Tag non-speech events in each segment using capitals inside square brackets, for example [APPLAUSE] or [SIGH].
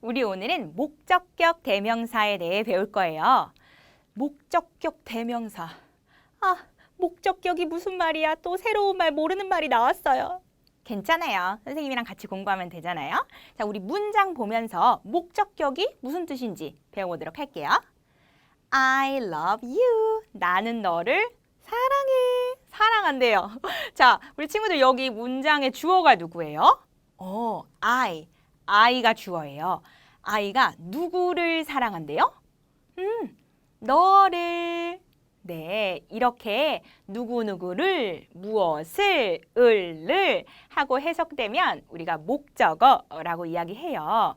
우리 오늘은 목적격 대명사에 대해 배울 거예요. 목적격 대명사. 아, 목적격이 무슨 말이야? 또 새로운 말 모르는 말이 나왔어요. 괜찮아요. 선생님이랑 같이 공부하면 되잖아요. 자, 우리 문장 보면서 목적격이 무슨 뜻인지 배워보도록 할게요. I love you. 나는 너를 사랑해. 사랑한대요. [LAUGHS] 자, 우리 친구들 여기 문장의 주어가 누구예요? 어, I. I가 주어예요. I가 누구를 사랑한대요? 음, 너를. 네, 이렇게 누구누구를, 무엇을, 을를 하고 해석되면 우리가 목적어라고 이야기해요.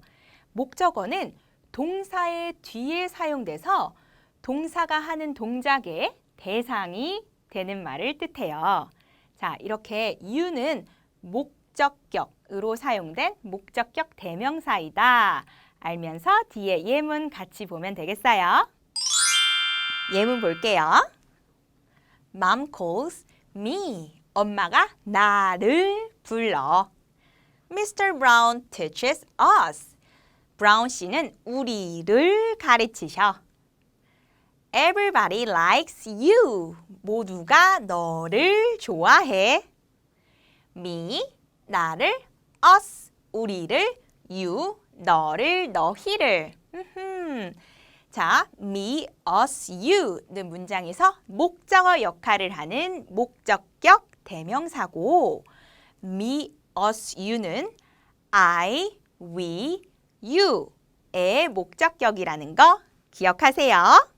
목적어는 동사의 뒤에 사용돼서 동사가 하는 동작의 대상이 되는 말을 뜻해요. 자, 이렇게 you는 목 적격으로 사용된 목적격 대명사이다. 알면서 뒤에 예문 같이 보면 되겠어요. 예문 볼게요. Mom calls me. 엄마가 나를 불러. Mr. Brown teaches us. 브라운 씨는 우리를 가르치셔. Everybody likes you. 모두가 너를 좋아해. Me, 나를, us, 우리를, you, 너를, 너희를. 자, me, us, you는 문장에서 목적어 역할을 하는 목적격 대명사고 me, us, you는 I, we, you의 목적격이라는 거 기억하세요.